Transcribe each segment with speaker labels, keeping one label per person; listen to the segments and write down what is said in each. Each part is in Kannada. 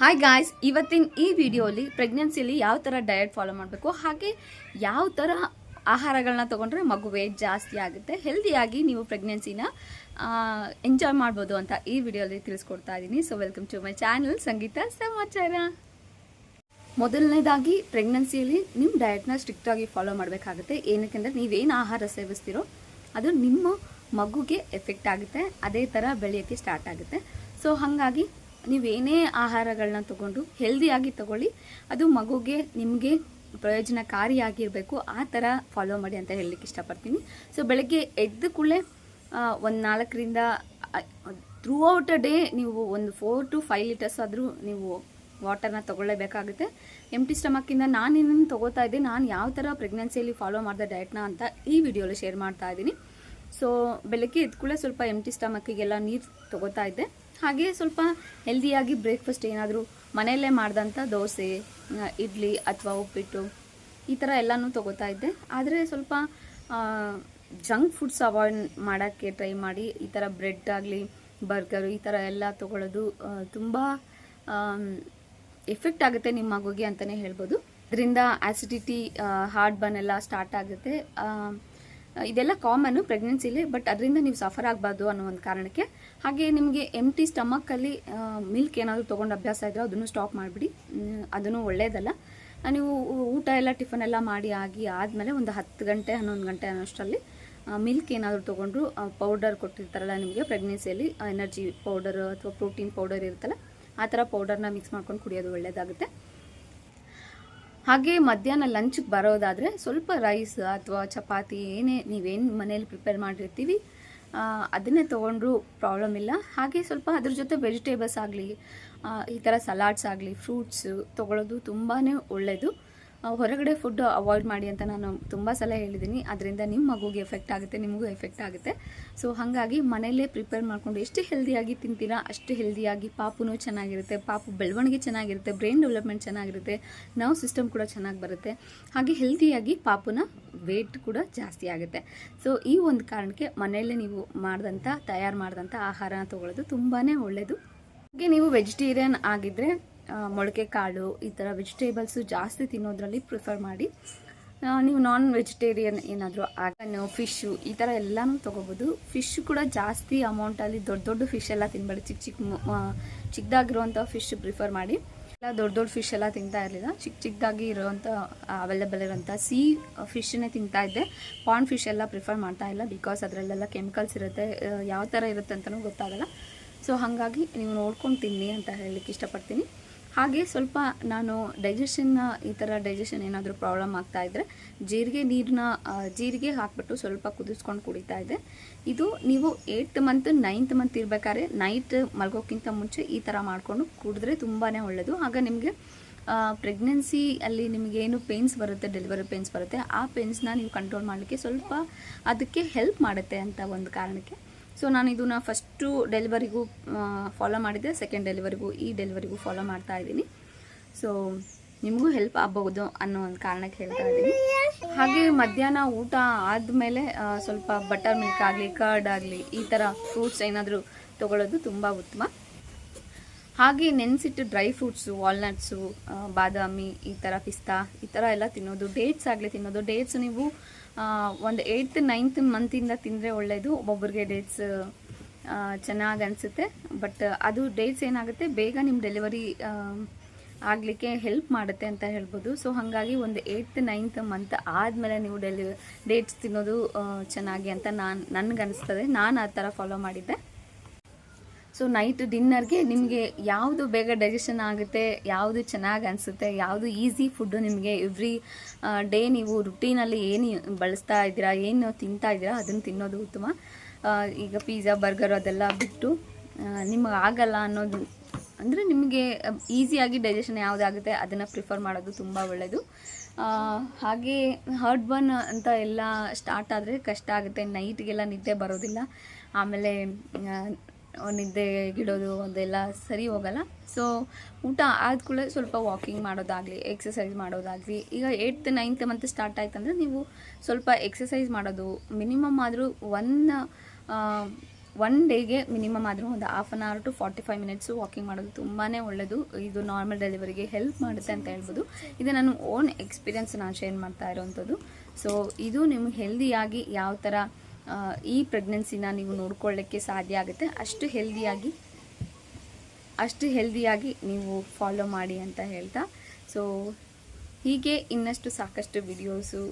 Speaker 1: ಹಾಯ್ ಗಾಯ್ಸ್ ಇವತ್ತಿನ ಈ ವಿಡಿಯೋಲಿ ಪ್ರೆಗ್ನೆನ್ಸಿಲಿ ಯಾವ ಥರ ಡಯಟ್ ಫಾಲೋ ಮಾಡಬೇಕು, ಹಾಗೆ ಯಾವ ಥರ ಆಹಾರಗಳನ್ನ ತೊಗೊಂಡ್ರೆ ಮಗು ವೇಟ್ ಜಾಸ್ತಿ ಆಗುತ್ತೆ ಹೆಲ್ದಿಯಾಗಿ ನೀವು ಪ್ರೆಗ್ನೆನ್ಸಿನ ಎಂಜಾಯ್ ಮಾಡ್ಬೋದು ಅಂತ ಈ ವಿಡಿಯೋಲಿ ತಿಳಿಸ್ಕೊಡ್ತಾ ಇದ್ದೀನಿ so welcome to my channel Sangeetha Samachara. ಮೊದಲನೇದಾಗಿ ಪ್ರೆಗ್ನೆನ್ಸಿಯಲ್ಲಿ ನಿಮ್ಮ ಡಯಟ್ನ ಸ್ಟ್ರಿಕ್ಟಾಗಿ ಫಾಲೋ ಮಾಡಬೇಕಾಗುತ್ತೆ. ಏನಕ್ಕೆಂದರೆ ನೀವೇನು ಆಹಾರ ಸೇವಿಸ್ತೀರೋ ಅದು ನಿಮ್ಮ ಮಗುಗೆ ಎಫೆಕ್ಟ್ ಆಗುತ್ತೆ, ಅದೇ ಥರ ಬೆಳೆಯೋಕ್ಕೆ ಸ್ಟಾರ್ಟ್ ಆಗುತ್ತೆ. ಸೊ ಹಾಗಾಗಿ ನೀವೇನೇ ಆಹಾರಗಳನ್ನ ತಗೊಂಡು ಹೆಲ್ದಿಯಾಗಿ ತಗೊಳ್ಳಿ. ಅದು ಮಗುಗೆ, ನಿಮಗೆ ಪ್ರಯೋಜನಕಾರಿಯಾಗಿರಬೇಕು. ಆ ಥರ ಫಾಲೋ ಮಾಡಿ ಅಂತ ಹೇಳಲಿಕ್ಕೆ ಇಷ್ಟಪಡ್ತೀನಿ. ಸೊ ಬೆಳಗ್ಗೆ ಎದ್ದ ಕೂಡಲೇ ಒಂದು ನಾಲ್ಕರಿಂದ ಥ್ರೂ ಔಟ್ ಡೇ ನೀವು ಒಂದು ಫೋರ್ ಟು ಫೈವ್ ಲೀಟರ್ಸ್ ಆದರೂ ನೀವು ವಾಟರ್ನ ತೊಗೊಳ್ಳೇಬೇಕಾಗುತ್ತೆ. ಎಂಟಿ ಸ್ಟಮಕ್ಕಿಂದ ನಾನು ಇನ್ನೇನು ತೊಗೋತಾ ಇದ್ದೆ, ನಾನು ಯಾವ ಥರ ಪ್ರೆಗ್ನೆನ್ಸಿಯಲ್ಲಿ ಫಾಲೋ ಮಾಡಿದ ಡಯಟ್ನ ಅಂತ ಈ ವಿಡಿಯೋಲಿ ಶೇರ್ ಮಾಡ್ತಾ ಇದ್ದೀನಿ. ಸೊ ಬೆಳಗ್ಗೆ ಎದ್ಕೂಳೆ ಸ್ವಲ್ಪ ಎಂಟಿ ಸ್ಟಮಕ್ಕಿಗೆಲ್ಲ ನೀರು ತೊಗೋತಾ ಇದ್ದೆ. ಹಾಗೆ ಸ್ವಲ್ಪ ಹೆಲ್ದಿಯಾಗಿ ಬ್ರೇಕ್ಫಾಸ್ಟ್ ಏನಾದರೂ ಮನೆಯಲ್ಲೇ ಮಾಡಿದಂಥ ದೋಸೆ ಇಡ್ಲಿ ಅಥವಾ ಉಪ್ಪಿಟ್ಟು ಈ ಥರ ಎಲ್ಲನೂ ತೊಗೋತಾ ಇದ್ದೆ. ಆದರೆ ಸ್ವಲ್ಪ ಜಂಕ್ ಫುಡ್ಸ್ ಅವಾಯ್ಡ್ ಮಾಡೋಕ್ಕೆ ಟ್ರೈ ಮಾಡಿ ಈ ಥರ ಬ್ರೆಡ್ ಆಗಲಿ ಬರ್ಗರು ಈ ಥರ ಎಲ್ಲ ತೊಗೊಳ್ಳೋದು ತುಂಬ ಎಫೆಕ್ಟ್ ಆಗುತ್ತೆ ನಿಮ್ಮ ಮಗುಗೆ ಅಂತಲೇ ಹೇಳ್ಬೋದು. ಇದರಿಂದ ಆ್ಯಸಿಡಿಟಿ ಹಾರ್ಟ್ ಬನ್ ಎಲ್ಲ ಸ್ಟಾರ್ಟ್ ಆಗುತ್ತೆ. ಇದೆಲ್ಲ ಕಾಮನ್ನು ಪ್ರೆಗ್ನೆನ್ಸಿಲಿ, ಬಟ್ ಅದರಿಂದ ನೀವು ಸಫರ್ ಆಗಬಾರ್ದು ಅನ್ನೋ ಒಂದು ಕಾರಣಕ್ಕೆ. ಹಾಗೆ ನಿಮಗೆ ಎಂ ಟಿ ಸ್ಟಮಕ್ಕಲ್ಲಿ ಮಿಲ್ಕ್ ಏನಾದರೂ ತೊಗೊಂಡು ಅಭ್ಯಾಸ ಇದ್ದರೆ ಅದನ್ನು ಸ್ಟಾಪ್ ಮಾಡಿಬಿಡಿ. ಅದನ್ನು ಒಳ್ಳೆಯದಲ್ಲ ನೀವು ಊಟ ಎಲ್ಲ ಟಿಫನ್ ಎಲ್ಲ ಮಾಡಿ ಆಗಿ ಆದಮೇಲೆ ಒಂದು ಹತ್ತು ಗಂಟೆ, ಹನ್ನೊಂದು ಗಂಟೆ ಅನ್ನೋಷ್ಟರಲ್ಲಿ ಮಿಲ್ಕ್ ಏನಾದರೂ ತೊಗೊಂಡ್ರು ಪೌಡರ್ ಕೊಟ್ಟಿರ್ತಾರಲ್ಲ ನಿಮಗೆ ಪ್ರೆಗ್ನೆನ್ಸಿಯಲ್ಲಿ ಎನರ್ಜಿ ಪೌಡರ್ ಅಥವಾ ಪ್ರೋಟೀನ್ ಪೌಡರ್ ಇರುತ್ತಲ್ಲ, ಆ ಥರ ಪೌಡರ್ನ ಮಿಕ್ಸ್ ಮಾಡ್ಕೊಂಡು ಕುಡಿಯೋದು ಒಳ್ಳೆಯದಾಗುತ್ತೆ ಹಾಗೆ ಮಧ್ಯಾಹ್ನ ಲಂಚ್ಗೆ ಬರೋದಾದರೆ ಸ್ವಲ್ಪ ರೈಸ್ ಅಥವಾ ಚಪಾತಿ ಏನೇ ನೀವೇನು ಮನೇಲಿ ಪ್ರಿಪೇರ್ ಮಾಡಿರ್ತೀವಿ ಅದನ್ನೇ ತೊಗೊಂಡ್ರು ಪ್ರಾಬ್ಲಮ್ ಇಲ್ಲ. ಹಾಗೆ ಸ್ವಲ್ಪ ಅದ್ರ ಜೊತೆ ವೆಜಿಟೇಬಲ್ಸ್ ಆಗಲಿ ಈ ಥರ ಸಲಾಡ್ಸ್ ಆಗಲಿ ಫ್ರೂಟ್ಸು ತೊಗೊಳ್ಳೋದು ತುಂಬಾ ಒಳ್ಳೆಯದು ಹೊರಗಡೆ ಫುಡ್ ಅವಾಯ್ಡ್ ಮಾಡಿ ಅಂತ ನಾನು ತುಂಬ ಸಲ ಹೇಳಿದ್ದೀನಿ ಅದರಿಂದ ನಿಮ್ಮ ಮಗುಗೆ ಎಫೆಕ್ಟ್ ಆಗುತ್ತೆ, ನಿಮಗೂ ಎಫೆಕ್ಟ್ ಆಗುತ್ತೆ. ಸೊ ಹಾಗಾಗಿ ಮನೆಯಲ್ಲೇ ಪ್ರಿಪೇರ್ ಮಾಡಿಕೊಂಡು ಎಷ್ಟು ಹೆಲ್ದಿಯಾಗಿ ತಿಂತೀರಾ, ಅಷ್ಟು ಹೆಲ್ದಿಯಾಗಿ ಪಾಪುನೂ ಚೆನ್ನಾಗಿರುತ್ತೆ, ಪಾಪು ಬೆಳವಣಿಗೆ ಚೆನ್ನಾಗಿರುತ್ತೆ ಬ್ರೈನ್ ಡೆವಲಪ್ಮೆಂಟ್ ಚೆನ್ನಾಗಿರುತ್ತೆ ನರ್ವ್ ಸಿಸ್ಟಮ್ ಕೂಡ ಚೆನ್ನಾಗಿ ಬರುತ್ತೆ. ಹಾಗೆ ಹೆಲ್ದಿಯಾಗಿ ಪಾಪುನ ವೇಟ್ ಕೂಡ ಜಾಸ್ತಿ ಆಗುತ್ತೆ. ಸೊ ಈ ಒಂದು ಕಾರಣಕ್ಕೆ ಮನೆಯಲ್ಲೇ ನೀವು ಮಾಡಿದಂಥ ತಯಾರು ಮಾಡಿದಂಥ ಆಹಾರನ ತೊಗೊಳ್ಳೋದು ತುಂಬಾ ಒಳ್ಳೆಯದು ಹಾಗೆ ನೀವು ವೆಜಿಟೇರಿಯನ್ ಆಗಿದ್ದರೆ ಮೊಳಕೆ ಕಾಳು ಈ ಥರ ವೆಜಿಟೇಬಲ್ಸು ಜಾಸ್ತಿ ತಿನ್ನೋದ್ರಲ್ಲಿ ಪ್ರಿಫರ್ ಮಾಡಿ. ನೀವು ನಾನ್ ವೆಜಿಟೇರಿಯನ್ ಏನಾದರೂ ಆಗನ್ನು ಫಿಶ್ಶು ಈ ಥರ ಎಲ್ಲನೂ ತೊಗೋಬೋದು. ಫಿಶ್ ಕೂಡ ಜಾಸ್ತಿ ಅಮೌಂಟಲ್ಲಿ ದೊಡ್ಡ ದೊಡ್ಡ ಫಿಶ್ ಎಲ್ಲ ತಿನ್ಬೇಡಿ. ಚಿಕ್ಕ ಚಿಕ್ಕ ಚಿಕ್ಕದಾಗಿರುವಂಥ ಫಿಶ್ ಪ್ರಿಫರ್ ಮಾಡಿ. ಎಲ್ಲ ದೊಡ್ಡ ದೊಡ್ಡ ಫಿಶ್ ಎಲ್ಲ ತಿಂತಾ ಇರಲಿಲ್ಲ. ಚಿಕ್ಕ ಚಿಕ್ಕದಾಗಿ ಇರುವಂಥ ಅವೈಲೇಬಲ್ ಇರೋಂಥ ಸಿ ಫಿಶ್ನೇ ತಿಂತಾ ಇದ್ದೆ. ಪಾಂಡ್ ಫಿಶ್ ಎಲ್ಲ ಪ್ರಿಫರ್ ಮಾಡ್ತಾ ಇಲ್ಲ ಬಿಕಾಸ್ ಅದರಲ್ಲೆಲ್ಲ ಕೆಮಿಕಲ್ಸ್ ಇರುತ್ತೆ. ಯಾವ ಥರ ಇರುತ್ತೆ ಅಂತಲೂ ಗೊತ್ತಾಗಲ್ಲ. ಸೊ ಹಾಗಾಗಿ ನೀವು ನೋಡ್ಕೊಂಡು ತಿನ್ನಿ ಅಂತ ಹೇಳಲಿಕ್ಕೆ ಇಷ್ಟಪಡ್ತೀನಿ. ಹಾಗೆ ಸ್ವಲ್ಪ ನಾನು ಡೈಜೆಷನ್ ಈ ಥರ ಡೈಜೆಷನ್ ಏನಾದರೂ ಪ್ರಾಬ್ಲಮ್ ಆಗ್ತಾ ಇದ್ದರೆ ಜೀರಿಗೆ ನೀರನ್ನ ಜೀರಿಗೆ ಹಾಕ್ಬಿಟ್ಟು ಸ್ವಲ್ಪ ಕುದಿಸ್ಕೊಂಡು ಕುಡಿತಾ ಇದ್ದೆ. ಇದು ನೀವು ಏಯ್ತ್ ಮಂತ್ ನೈನ್ತ್ ಮಂತ್ ಇರಬೇಕಾದ್ರೆ ನೈಟ್ ಮಲ್ಗೋಕ್ಕಿಂತ ಮುಂಚೆ ಈ ಥರ ಮಾಡಿಕೊಂಡು ಕುಡಿದ್ರೆ ತುಂಬಾ ಒಳ್ಳೆಯದು ಆಗ ನಿಮಗೆ ಪ್ರೆಗ್ನೆನ್ಸಿ ಅಲ್ಲಿ ನಿಮಗೇನು ಪೇನ್ಸ್ ಬರುತ್ತೆ ಡೆಲಿವರಿ ಪೇನ್ಸ್ ಬರುತ್ತೆ, ಆ ಪೇನ್ಸ್ನ ನೀವು ಕಂಟ್ರೋಲ್ ಮಾಡಲಿಕ್ಕೆ ಸ್ವಲ್ಪ ಅದಕ್ಕೆ ಹೆಲ್ಪ್ ಮಾಡುತ್ತೆ ಅಂತ ಒಂದು ಕಾರಣಕ್ಕೆ. ಸೊ ನಾನು ಇದನ್ನ ಫಸ್ಟು ಡೆಲಿವರಿಗೂ ಫಾಲೋ ಮಾಡಿದ್ದೆ. ಸೆಕೆಂಡ್ ಡೆಲಿವರಿಗೂ ಈ ಡೆಲಿವರಿಗೂ ಫಾಲೋ ಮಾಡ್ತಾ ಇದ್ದೀನಿ. ಸೊ ನಿಮಗೂ ಹೆಲ್ಪ್ ಆಗ್ಬೋದು ಅನ್ನೋ ಒಂದು ಕಾರಣಕ್ಕೆ ಹೇಳ್ತಾ ಇದ್ದೀನಿ. ಹಾಗೆ ಮಧ್ಯಾಹ್ನ ಊಟ ಆದಮೇಲೆ ಸ್ವಲ್ಪ ಬಟರ್ ಮಿಲ್ಕ್ ಆಗಲಿ ಕರ್ಡ್ ಆಗಲಿ, ಈ ಥರ ಫ್ರೂಟ್ಸ್ ಏನಾದರೂ ತೊಗೊಳ್ಳೋದು ತುಂಬ ಉತ್ತಮ. ಹಾಗೆ ನೆನೆಸಿಟ್ಟು ಡ್ರೈ ಫ್ರೂಟ್ಸು, ವಾಲ್ನಟ್ಸು ಬಾದಾಮಿ, ಈ ಥರ ಪಿಸ್ತಾ, ಈ ಥರ ಎಲ್ಲ ತಿನ್ನೋದು, ಡೇಟ್ಸ್ ಆಗಲಿ ತಿನ್ನೋದು. ಡೇಟ್ಸ್ ನೀವು ಒಂದು ಏಯ್ತ್, ನೈನ್ತ್ ಮಂತಿಂದ ತಿಂದರೆ ಒಳ್ಳೆಯದು ಒಬ್ಬೊಬ್ಬರಿಗೆ ಡೇಟ್ಸ್ ಚೆನ್ನಾಗಿ ಅನಿಸುತ್ತೆ. ಬಟ್ ಅದು ಡೇಟ್ಸ್ ಏನಾಗುತ್ತೆ, ಬೇಗ ನಿಮ್ಮ ಡೆಲಿವರಿ ಆಗಲಿಕ್ಕೆ ಹೆಲ್ಪ್ ಮಾಡುತ್ತೆ ಅಂತ ಹೇಳ್ಬೋದು. ಸೊ, ಹಾಗಾಗಿ ಒಂದು ಏಯ್ತ್, ನೈನ್ತ್ ಮಂತ್ ಆದಮೇಲೆ ನೀವು ಡೆಲಿ, ಡೇಟ್ಸ್ ತಿನ್ನೋದು ಚೆನ್ನಾಗಿ ಅಂತ ನಾನು ನನಗನ್ನಿಸ್ತದೆ ನಾನು ಆ ಥರ ಫಾಲೋ ಮಾಡಿದ್ದೆ. ಸೊ ನೈಟ್ ಡಿನ್ನರ್ಗೆ ನಿಮಗೆ ಯಾವುದು ಬೇಗ ಡೈಜೆಷನ್ ಆಗುತ್ತೆ, ಯಾವುದು ಚೆನ್ನಾಗಿ ಅನಿಸುತ್ತೆ, ಯಾವುದು ಈಸಿ ಫುಡ್ಡು ನಿಮಗೆ ಎವ್ರಿ ಡೇ ನೀವು ರುಟೀನಲ್ಲಿ ಏನು ಬಳಸ್ತಾ ಇದ್ದೀರಾ, ಏನು ತಿಂತಾ ಇದ್ದೀರಾ ಅದನ್ನು ತಿನ್ನೋದು ಉತ್ತಮ. ಈಗ ಪಿಜ್ಜಾ ಬರ್ಗರ್ ಅದೆಲ್ಲ ಬಿಟ್ಟು ನಿಮಗೆ ಆಗಲ್ಲ ಅನ್ನೋದು, ಅಂದರೆ ನಿಮಗೆ ಈಸಿಯಾಗಿ ಡೈಜೆಷನ್ ಯಾವುದಾಗುತ್ತೆ ಅದನ್ನು ಪ್ರಿಫರ್ ಮಾಡೋದು ತುಂಬ ಒಳ್ಳೆಯದು ಹಾಗೆ ಹರ್ಟ್ ಬರ್ನ್ ಅಂತ ಎಲ್ಲ ಸ್ಟಾರ್ಟ್ ಆದರೆ ಕಷ್ಟ ಆಗುತ್ತೆ ನೈಟ್ಗೆಲ್ಲ ನಿದ್ದೆ ಬರೋದಿಲ್ಲ. ಆಮೇಲೆ ಆ, ನಿದ್ದೆ ಗಿಡೋದು ಅದೆಲ್ಲ ಸರಿ ಹೋಗಲ್ಲ. ಸೊ ಊಟ ಆದ ಕೂಡಲೇ ಸ್ವಲ್ಪ ವಾಕಿಂಗ್ ಮಾಡೋದಾಗಲಿ ಎಕ್ಸಸೈಸ್ ಮಾಡೋದಾಗಲಿ ಈಗ ಏಯ್ತ್ ನೈನ್ತ್ ಮಂತ್ ಸ್ಟಾರ್ಟ್ ಆಯ್ತಂದ್ರೆ ನೀವು ಸ್ವಲ್ಪ ಎಕ್ಸಸೈಸ್ ಮಾಡೋದು ಮಿನಿಮಮ್ ಆದರೂ ಒನ್ ಒನ್ ಡೇಗೆ ಮಿನಿಮಮ್ ಆದರೂ ಒಂದು half an hour to forty five minutes walking ಮಾಡೋದು ತುಂಬಾ ಒಳ್ಳೆಯದು ಇದು ನಾರ್ಮಲ್ ಡೆಲಿವರಿಗೆ ಹೆಲ್ಪ್ ಮಾಡುತ್ತೆ ಅಂತ ಹೇಳ್ಬೋದು. ಇದು ನಾನು ಓನ್ ಎಕ್ಸ್ಪೀರಿಯನ್ಸ್ ನಾನು ಶೇರ್ ಮಾಡ್ತಾ ಇರೋವಂಥದ್ದು ಸೊ ಇದು ನಿಮ್ಗೆ ಹೆಲ್ದಿಯಾಗಿ ಯಾವ ಥರ ಈ ಪ್ರೆಗ್ನೆನ್ಸಿನ ನೀವು ನೋಡ್ಕೊಳ್ಳೋಕ್ಕೆ ಸಾಧ್ಯ ಆಗುತ್ತೆ. ಅಷ್ಟು ಹೆಲ್ದಿಯಾಗಿ ಅಷ್ಟು ಹೆಲ್ದಿಯಾಗಿ ನೀವು ಫಾಲೋ ಮಾಡಿ ಅಂತ ಹೇಳ್ತಾ. ಸೊ ಹೀಗೆ ಇನ್ನಷ್ಟು ಸಾಕಷ್ಟು ವಿಡಿಯೋಸು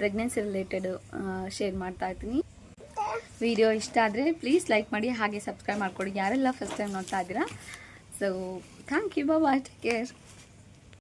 Speaker 1: ಪ್ರೆಗ್ನೆನ್ಸಿ ರಿಲೇಟೆಡ್ ಶೇರ್ ಮಾಡ್ತಾ ಇರ್ತೀನಿ. ವಿಡಿಯೋ ಇಷ್ಟ ಆದರೆ ಪ್ಲೀಸ್ ಲೈಕ್ ಮಾಡಿ, ಹಾಗೆ ಸಬ್ಸ್ಕ್ರೈಬ್ ಮಾಡ್ಕೊಡಿ. ಯಾರೆಲ್ಲ ಫಸ್ಟ್ ಟೈಮ್ ನೋಡ್ತಾ ಇದ್ದೀರಾ? So thank you bye take care